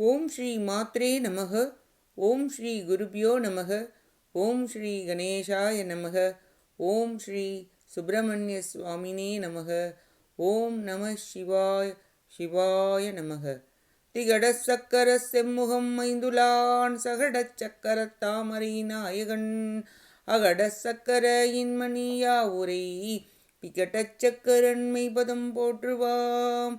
ஓம் ஸ்ரீ மாத்ரே நமக. ஓம் ஸ்ரீ குருபியோ நமக. ஓம் ஸ்ரீ கணேசாய நமக. ஓம் ஸ்ரீ சுப்பிரமணிய சுவாமினே நமக. ஓம் நம சிவாய சிவாய நமக. திகட சக்கர செம்முகம் மைந்துலான் சகட சக்கர தாமரை நாயகன். அகட சக்கர இன்மணியா உரை. பிகடச் சக்கரன்மை பதம் போற்றுவாம்.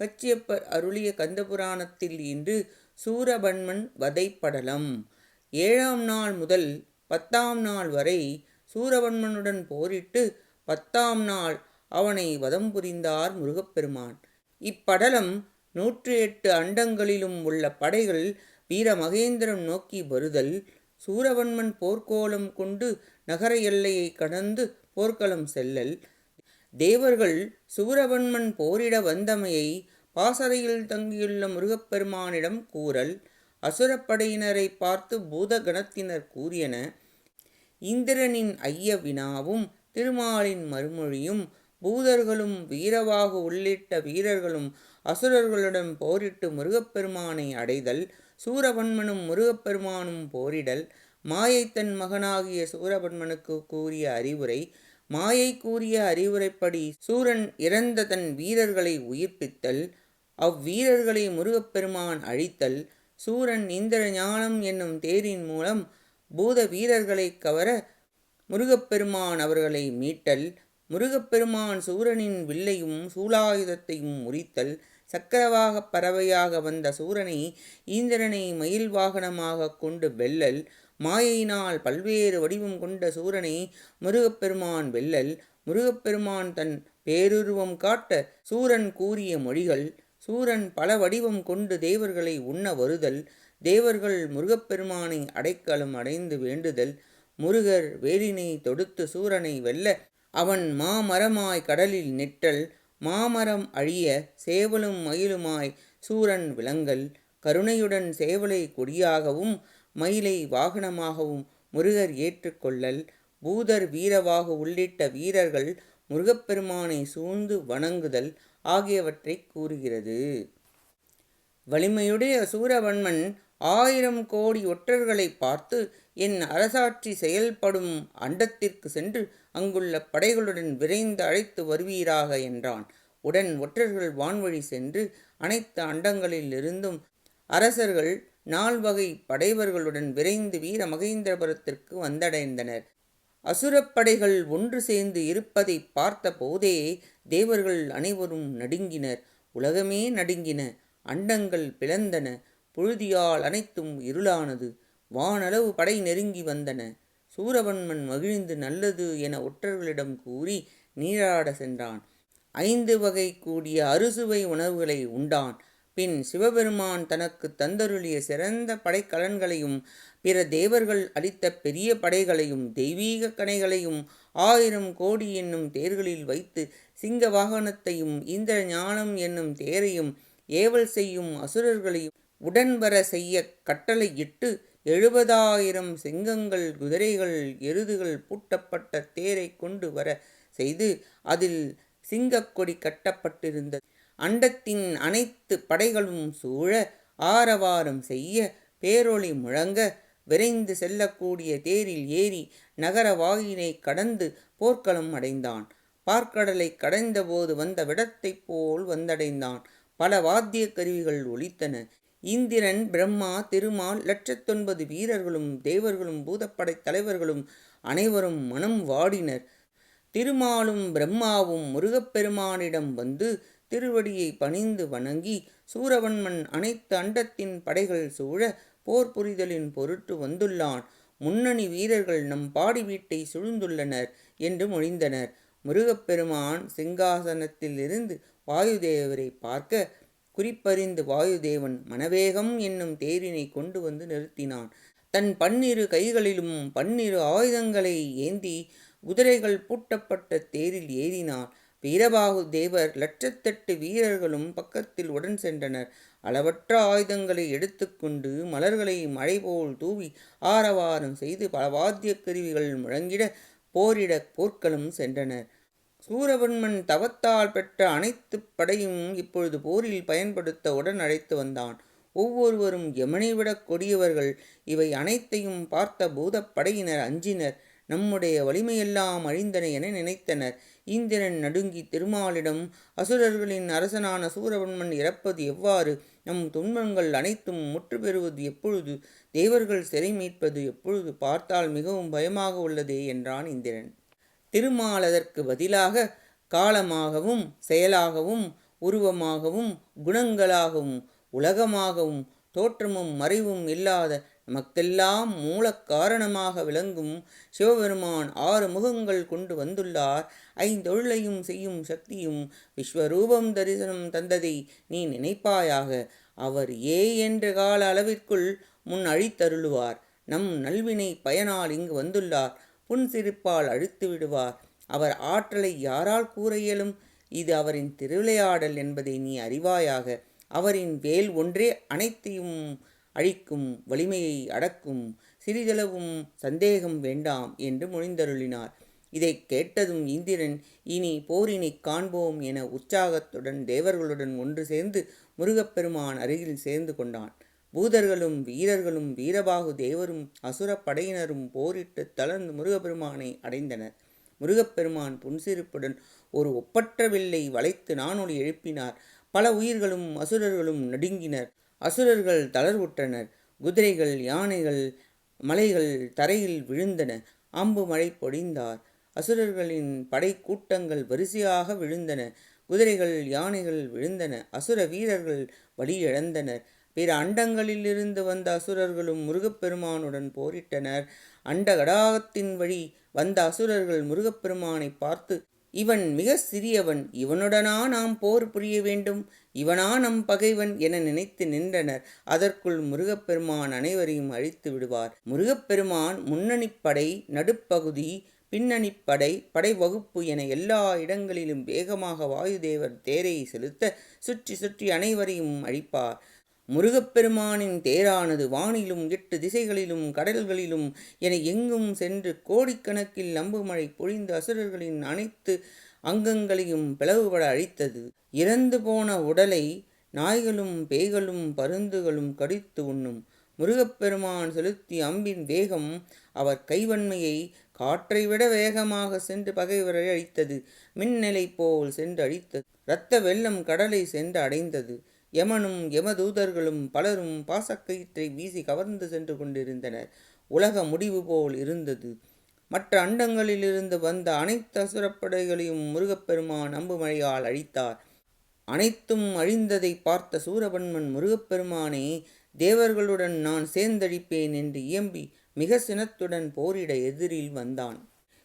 கச்சியப்பர் அருளிய கந்தபுராணத்தில் இன்று சூரபன்மன் வதைப்படலம். ஏழாம் நாள் முதல் பத்தாம் நாள் வரை சூரபன்மனுடன் போரிட்டு பத்தாம் நாள் அவனை வதம் புரிந்தார் முருகப்பெருமான். இப்படலம் நூற்றி எட்டு அண்டங்களிலும் உள்ள படைகள் வீர மகேந்திரன் நோக்கி வருதல் சூரவன்மன் போர்க்கோலம் கொண்டு நகர எல்லையை கடந்து போர்க்களம் செல்லல் தேவர்கள் சுவரவன்மன் போரிட வந்தமையை பாசறையில் தங்கியுள்ள முருகப்பெருமானிடம் கூறல் அசுரப்படையினரை பார்த்து பூதகணத்தினர் கூறியன இந்திரனின் ஐய வினாவும் திருமாலின் மறுமொழியும் பூதர்களும் வீரவாகு உள்ளிட்ட வீரர்களும் அசுரர்களுடன் போரிட்டு முருகப்பெருமானை அடைதல் சூரபன்மனும் முருகப்பெருமானும் போரிடல் மாயை தன் மகனாகிய சூரபன்மனுக்கு கூறிய அறிவுரை மாயை கூறிய அறிவுரைப்படி சூரன் இறந்த தன் வீரர்களை உயிர்ப்பித்தல் அவ்வீரர்களை முருகப்பெருமான் அழித்தல் சூரன் இந்திர ஞானம் என்னும் தேரின் மூலம் பூத வீரர்களை கவர முருகப்பெருமான் அவர்களை மீட்டல் முருகப்பெருமான் சூரனின் வில்லையும் சூலாயுதத்தையும் முறித்தல் சக்கரவாக பறவையாக வந்த சூரனை ஈந்திரனை மயில் வாகனமாக கொண்டு வெல்லல் மாயையினால் பல்வேறு வடிவம் கொண்ட சூரனை முருகப்பெருமான் வெல்லல் முருகப்பெருமான் தன் பேருருவம் காட்ட சூரன் கூறிய மொழிகள் சூரன் பல வடிவம் கொண்டு தேவர்களை உண்ண வருதல் தேவர்கள் முருகப்பெருமானை அடைக்கலம் அடைந்து வேண்டுதல் முருகர் வேலினை தொடுத்து சூரனை வெல்ல அவன் மாமரமாய் கடலில் நிட்டல் மாமரம் அழிய சேவலும் மயிலுமாய் சூரன் விலங்கல் கருணையுடன் சேவலை கொடியாகவும் மயிலை வாகனமாகவும் முருகர் ஏற்றுக்கொள்ளல். பூதர் வீரவாகு உள்ளிட்ட வீரர்கள் முருகப்பெருமானை சூழ்ந்து வணங்குதல் ஆகியவற்றை கூறுகிறது. வலிமையுடைய சூரவன்மன் ஆயிரம் கோடி ஒற்றர்களை பார்த்து என் அரசாட்சி செயல்படும் அண்டத்திற்கு சென்று அங்குள்ள படைகளுடன் விரைந்து அழைத்து வருவீராக என்றான். உடன் ஒற்றர்கள் வான்வழி சென்று அனைத்து அண்டங்களிலிருந்தும் அரசர்கள் நால்வகை படைவர்களுடன் விரைந்து வீர மகேந்திரபுரத்திற்கு வந்தடைந்தனர் அசுரப்படைகள் ஒன்று சேர்ந்து இருப்பதை பார்த்த போதே தேவர்கள் அனைவரும் நடுங்கினர். உலகமே நடுங்கின அண்டங்கள் பிளந்தன புழுதியால் அனைத்தும் இருளானது. வானளவு படை நெருங்கி வந்தன. சூரவன்மன் மகிழ்ந்து நல்லது என ஒற்றர்களிடம் கூறி நீராட சென்றான். ஐந்து வகை கூடிய அறுசுவை உணவுகளை உண்டான். பின் சிவபெருமான் தனக்கு தந்தருளிய சிறந்த படைக்கலன்களையும் பிற தேவர்கள் அளித்த பெரிய படைகளையும் தெய்வீக கணைகளையும் ஆயிரம் கோடி என்னும் தேர்களில் வைத்து சிங்க வாகனத்தையும் இந்திர ஞானம் என்னும் தேரையும் ஏவல் செய்யும் அசுரர்களையும் உடன்வர செய்ய கட்டளையிட்டு எழுபதாயிரம் சிங்கங்கள் குதிரைகள் எருதுகள் பூட்டப்பட்ட தேரை கொண்டு வர செய்து அதில் சிங்கக்கொடி கட்டப்பட்டிருந்தது. அண்டத்தின் அனைத்து படைகளும் சூழ ஆரவாரம் செய்ய பேரொளி முழங்க விரைந்து செல்லக்கூடிய தேரில் ஏறி நகர வாயினை கடந்து போர்க்களம் அடைந்தான். பார்க்கடலை கடைந்தபோது வந்த விடத்தைப் போல் வந்தடைந்தான். பல வாத்திய கருவிகள் ஒலித்தன. இந்திரன் பிரம்மா திருமால் லட்சத்தொன்பது வீரர்களும் தேவர்களும் பூதப்படை தலைவர்களும் அனைவரும் மனம் வாடினர். திருமாலும் பிரம்மாவும் முருகப்பெருமானிடம் வந்து திருவடியை பணிந்து வணங்கி சூரவன்மன் அனைத்து அண்டத்தின் படைகள் சூழ போர் புரிதலின் பொருட்டு வந்துள்ளான். முன்னணி வீரர்கள் நம் பாடி வீட்டை சுழ்ந்துள்ளனர் என்று மொழிந்தனர். முருகப்பெருமான் சிங்காசனத்திலிருந்து வாயுதேவரை பார்க்க குறிப்பறிந்து வாயுதேவன் மனவேகம் என்னும் தேரினை கொண்டு வந்து நிறுத்தினான். தன் பன்னிரு கைகளிலும் பன்னிரு ஆயுதங்களை ஏந்தி குதிரைகள் பூட்டப்பட்ட தேரில் ஏறினான். வீரபாகு தேவர் லட்சத்தெட்டு வீரர்களும் பக்கத்தில் உடன் சென்றனர். அளவற்ற ஆயுதங்களை எடுத்துக்கொண்டு மலர்களை மழை போல் தூவி ஆரவாரம் செய்து பல வாத்தியக் கருவிகள் முழங்கிட போரிட போர்க்களும் சென்றனர். சூரபன்மன் தவத்தால் பெற்ற அனைத்து படையும் இப்பொழுது போரில் பயன்படுத்த உடன் அழைத்து வந்தான். ஒவ்வொருவரும் யமனை விட கொடியவர்கள். இவை அனைத்தையும் பார்த்த பூதப்படையினர் அஞ்சினர். நம்முடைய வலிமையெல்லாம் அழிந்தன என நினைத்தனர். இந்திரன் நடுங்கி திருமாலிடம் அசுரர்களின் அரசனான சூரபன்மன் இறப்பது எவ்வாறு? நம் துன்பங்கள் அனைத்தும் முற்று பெறுவது எப்பொழுது? தேவர்கள் சிறை மீட்பது எப்பொழுது? பார்த்தால் மிகவும் பயமாக உள்ளதே என்றான் இந்திரன். திருமால் அதற்கு பதிலாக காலமாகவும் செயலாகவும் உருவமாகவும் குணங்களாகவும் உலகமாகவும் தோற்றமும் மறைவும் இல்லாத நமக்கெல்லாம் மூல காரணமாக விளங்கும் சிவபெருமான் ஆறு முகங்கள் கொண்டு வந்துள்ளார். ஐந்தொழிலையும் செய்யும் சக்தியும் விஸ்வரூபம் தரிசனம் தந்ததை நீ நினைப்பாயாக. அவர் ஏ என்ற கால அளவிற்குள் முன் அழித்தருளுவார். நம் நல்வினை பயனால் இங்கு வந்துள்ளார். புன்சிரிப்பால் அழித்து விடுவார். அவர் ஆற்றலை யாரால் கூற இயலும்? இது அவரின் திருவிளையாடல் என்பதை நீ அறிவாயாக. அவரின் வேல் ஒன்றே அனைத்தையும் அழிக்கும் வலிமையை அடக்கும் சிறிதளவும் சந்தேகம் வேண்டாம் என்று மொழிந்தருளினார் இதை கேட்டதும் இந்திரன் இனி போரினை காண்போம் என உற்சாகத்துடன் தேவர்களுடன் ஒன்று சேர்ந்து முருகப்பெருமான் அருகில் சேர்ந்து கொண்டான். பூதர்களும் வீரர்களும் வீரபாகு தேவரும் அசுர படையினரும் போரிட்டு தளர்ந்து முருகப்பெருமானை அடைந்தனர். முருகப்பெருமான் புன்சிரிப்புடன் ஒரு ஒப்பற்ற வில்லை வளைத்து நானொலி எழுப்பினார். பல உயிர்களும் அசுரர்களும் நடுங்கினர். அசுரர்கள் தளர்வுற்றனர். குதிரைகள் யானைகள் மலைகள் தரையில் விழுந்தன. அம்பு மழை பொழிந்தார். அசுரர்களின் படை கூட்டங்கள் வரிசையாக விழுந்தன. குதிரைகள் யானைகள் விழுந்தன. அசுர வீரர்கள் வழியிழந்தனர். பிற அண்டங்களிலிருந்து வந்த அசுரர்களும் முருகப்பெருமானுடன் போரிட்டனர். அண்ட கடாகத்தின் வழி வந்த அசுரர்கள் முருகப்பெருமானை பார்த்து இவன் மிக சிறியவன் இவனுடனா நாம் போர் புரிய வேண்டும் இவனா நம் பகைவன் என நினைத்து நின்றனர். அதற்குள் முருகப்பெருமான் அனைவரையும் அழித்து விடுவார். முருகப்பெருமான் முன்னணிப்படை நடுப்பகுதி பின்னணிப்படை படை வகுப்பு என எல்லா இடங்களிலும் வேகமாக வாயுதேவர் தேரை செலுத்த சுற்றி சுற்றி அனைவரையும் அழிப்பார். முருகப்பெருமானின் தேரானது வானிலும் எட்டு திசைகளிலும் கடல்களிலும் என எங்கும் சென்று கோடிக்கணக்கில் அம்புமழை பொழிந்த அசுரர்களின் அனைத்து அங்கங்களையும் பிளவுபட அழித்தது. இறந்து போன உடலை நாய்களும் பேய்களும் பருந்துகளும் கடித்து உண்ணும். முருகப்பெருமான் செலுத்திய அம்பின் வேகம் அவர் கைவன்மையை காற்றை விட வேகமாக சென்று பகைவரை அழித்தது. மின்னலை போல் சென்று அழித்தது. இரத்த வெள்ளம் கடலை சென்று அடைந்தது. யமனும் யமதூதர்களும் பலரும் பாசக்கயிற்றை வீசி கவர்ந்து சென்று கொண்டிருந்தனர். உலக முடிவு போல் இருந்தது. மற்ற அண்டங்களிலிருந்து வந்த அனைத்து அசுரப்படைகளையும் முருகப்பெருமான் அம்புமழையால் அழித்தார். அனைத்தும் அழிந்ததை பார்த்த சூரபன்மன் முருகப்பெருமானே தேவர்களுடன் நான் சேர்ந்தழிப்பேன் என்று இயம்பி மிக சினத்துடன் போரிட எதிரில் வந்தான்.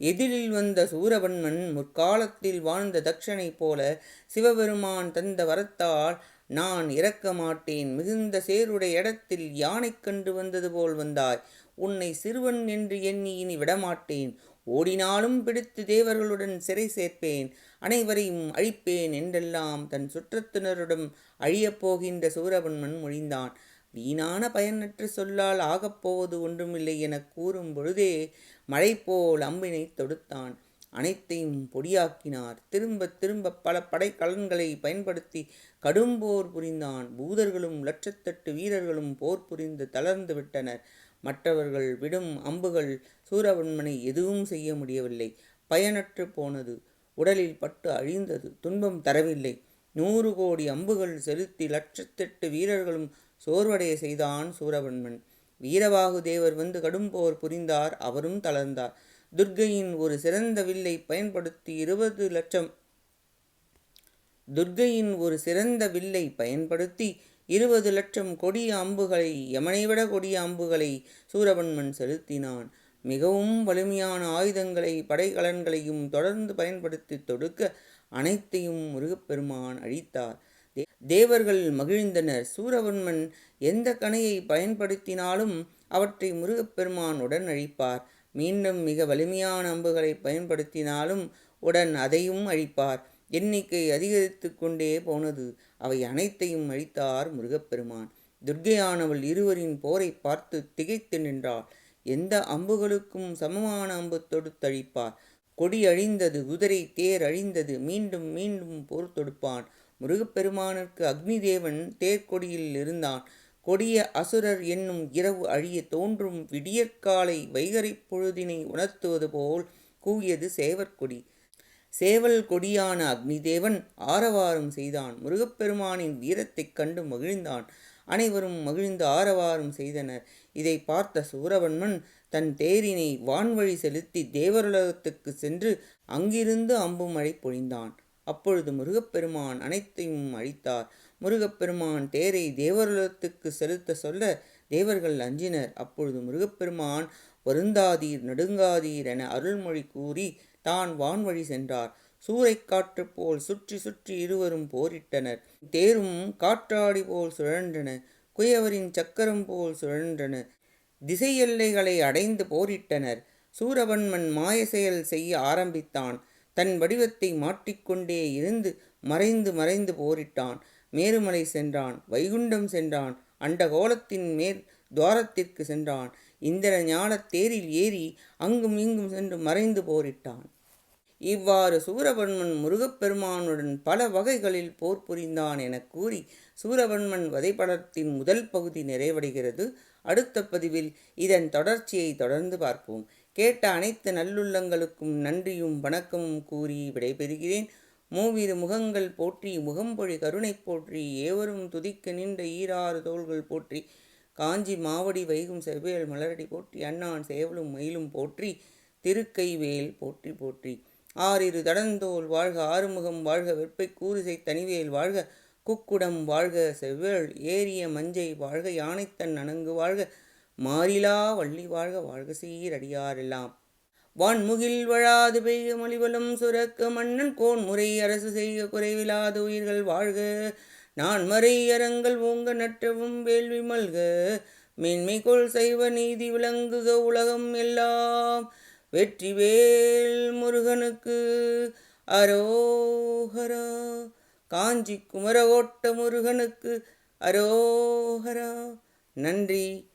எதிரில் வந்த சூரபன்மன் முற்காலத்தில் வாழ்ந்த தக்ஷனை போல சிவபெருமான் தந்த வரத்தால் நான் இறக்க மாட்டேன். மிகுந்த சேருடைய இடத்தில் யானை கண்டு வந்தது போல் வந்தாய். உன்னை சிறுவன் என்று எண்ணி இனி விடமாட்டேன். ஓடினாலும் பிடித்து தேவர்களுடன் சிறை சேர்ப்பேன். அனைவரையும் அழிப்பேன் என்றெல்லாம் தன் சுற்றத்தினரிடம் அழியப் போகின்ற சூரபன்மன் மொழிந்தான். வீணான பயனற்ற சொல்லால் ஆகப்போவது ஒன்றுமில்லை எனக் கூறும் பொழுதே மழை போல் அம்பினை தொடுத்தான். அனைத்தையும் பொடியாக்கினார். திரும்ப திரும்ப பல படைக்கலன்களை பயன்படுத்தி கடும் போர் புரிந்தான். பூதர்களும் லட்சத்தெட்டு வீரர்களும் போர் புரிந்து தளர்ந்து விட்டனர். மற்றவர்கள் விடும் அம்புகள் சூரவன்மனை எதுவும் செய்ய முடியவில்லை. பயனற்று போனது. உடலில் பட்டு அழிந்தது. துன்பம் தரவில்லை. நூறு கோடி அம்புகள் செலுத்தி லட்சத்தெட்டு வீரர்களும் சோர்வடைய செய்தான் சூரவன்மன். வீரபாகு தேவர் வந்து கடும் போர் புரிந்தார். அவரும் தளர்ந்தார். துர்கையின் ஒரு சிறந்த வில்லை பயன்படுத்தி இருபது லட்சம். துர்கையின் ஒரு சிறந்த வில்லை பயன்படுத்தி இருபது லட்சம் கொடிய அம்புகளை யமனைவிட கொடிய அம்புகளை சூரபன்மன் செலுத்தினான். மிகவும் வலிமையான ஆயுதங்களை படைக்கலன்களையும் தொடர்ந்து பயன்படுத்தி தொடுக்க அனைத்தையும் முருகப்பெருமான் அழித்தார். தே- தேவர்கள் மகிழ்ந்தனர். சூரவன்மன் எந்த கணையை பயன்படுத்தினாலும் அவற்றை முருகப்பெருமான் உடன் அழிப்பார். மீண்டும் மிக வலிமையான அம்புகளை பயன்படுத்தினாலும் உடன் அதையும் அழிப்பார். எண்ணிக்கை அதிகரித்து கொண்டே போனது. அவை அனைத்தையும் அழித்தார் முருகப்பெருமான். துர்க்கையானவள் இருவரின் போரை பார்த்து திகைத்து நின்றாள். எந்த அம்புகளுக்கும் சமமான அம்பு தொடுத்தழிப்பார். கொடி அழிந்தது குதிரை தேர் அழிந்தது மீண்டும் மீண்டும் போர் தொடுப்பான். முருகப்பெருமானுக்கு அக்னி தேவன் தேர்கொடியில் இருந்தான். கொடிய அசுரர் என்னும் இரவு அழிய தோன்றும் விடியற்காலை வைகறைப் பொழுதினை உணர்த்துவது போல் கூவியது சேவற்கொடி சேவல் கொடியான அக்னிதேவன் ஆரவாரம் செய்தான். முருகப்பெருமானின் வீரத்தைக் கண்டு மகிழ்ந்தான். அனைவரும் மகிழ்ந்து ஆரவாரம் செய்தனர். இதை பார்த்த சூரவன்மன் தன் தேரினை வான்வழி செலுத்தி தேவருலகத்துக்கு சென்று அங்கிருந்து அம்பு மழை பொழிந்தான். அப்பொழுது முருகப்பெருமான் அனைத்தையும் அழித்தார். முருகப்பெருமான் தேரை தேவருலத்துக்கு செலுத்த சொல்ல தேவர்கள் அஞ்சினர். அப்பொழுது முருகப்பெருமான் வருந்தாதீர் நடுங்காதீர் என அருள்மொழி கூறி தான் வான்வழி சென்றார். சூறைக்காற்று போல் சுற்றி சுற்றி இருவரும் போரிட்டனர். தேரும் காற்றாடி போல் சுழன்றன. குயவரின் சக்கரம் போல் சுழன்றன. திசை எல்லைகளை அடைந்து போரிட்டனர். சூரவன்மன் மாய செயல் செய்ய ஆரம்பித்தான். தன் வடிவத்தை மாற்றிக்கொண்டே இருந்து மறைந்து மறைந்து போரிட்டான். மேருமலை சென்றான் வைகுண்டம் சென்றான் அண்டகோலத்தின் மேல் துவாரத்திற்கு சென்றான். இந்திர ஞானத் தேரில் ஏறி அங்கும் இங்கும் சென்று மறைந்து போரிட்டான். இவ்வாறு சூரபன்மன் முருகப்பெருமானுடன் பல வகைகளில் போர் புரிந்தான் என கூறி சூரபன்மன் வதைப்படத்தின் முதல் பகுதி நிறைவடைகிறது. அடுத்த பதிவில் இதன் தொடர்ச்சியை தொடர்ந்து பார்ப்போம். கேட்ட அனைத்து நல்லுள்ளங்களுக்கும் நன்றியும் வணக்கமும் கூறி விடைபெறுகிறேன். மூவிரு முகங்கள் போற்றி முகம்பொழி கருணை போற்றி ஏவரும் துதிக்க நின்ற ஈராறு தோள்கள் போற்றி காஞ்சி மாவடி வைகும் செவ்வேல் மலரடி போற்றி அண்ணான் சேவலும் மயிலும் போற்றி திருக்கைவேல் போற்றி போற்றி. ஆறிரு தடந்தோல் வாழ்க ஆறுமுகம் வாழ்க வெப்பை கூரிசை தனிவேல் வாழ்க குக்குடம் வாழ்க செவ்வேள் ஏரிய மஞ்சை வாழ்க யானைத்தன் அணங்கு வாழ்க மாறிலா வள்ளி வாழ்க வாழ்க சீரடியாரெல்லாம் வான்முகில் வழாது பெய்ய மொழிவலும் சுரக்க மன்னன் கோன் முறை அரசு செய்ய குறைவிலாத உயிர்கள் வாழ்க. நான் மறை அரங்கள் ஓங்க நற்றவும் வேள்வி மல்க. மேன்மைகொள் செய்வ நீதி விளங்குக உலகம் எல்லாம். வெற்றிவேல் முருகனுக்கு அரோஹரா காஞ்சி குமரகோட்ட முருகனுக்கு அரோஹரா நன்றி.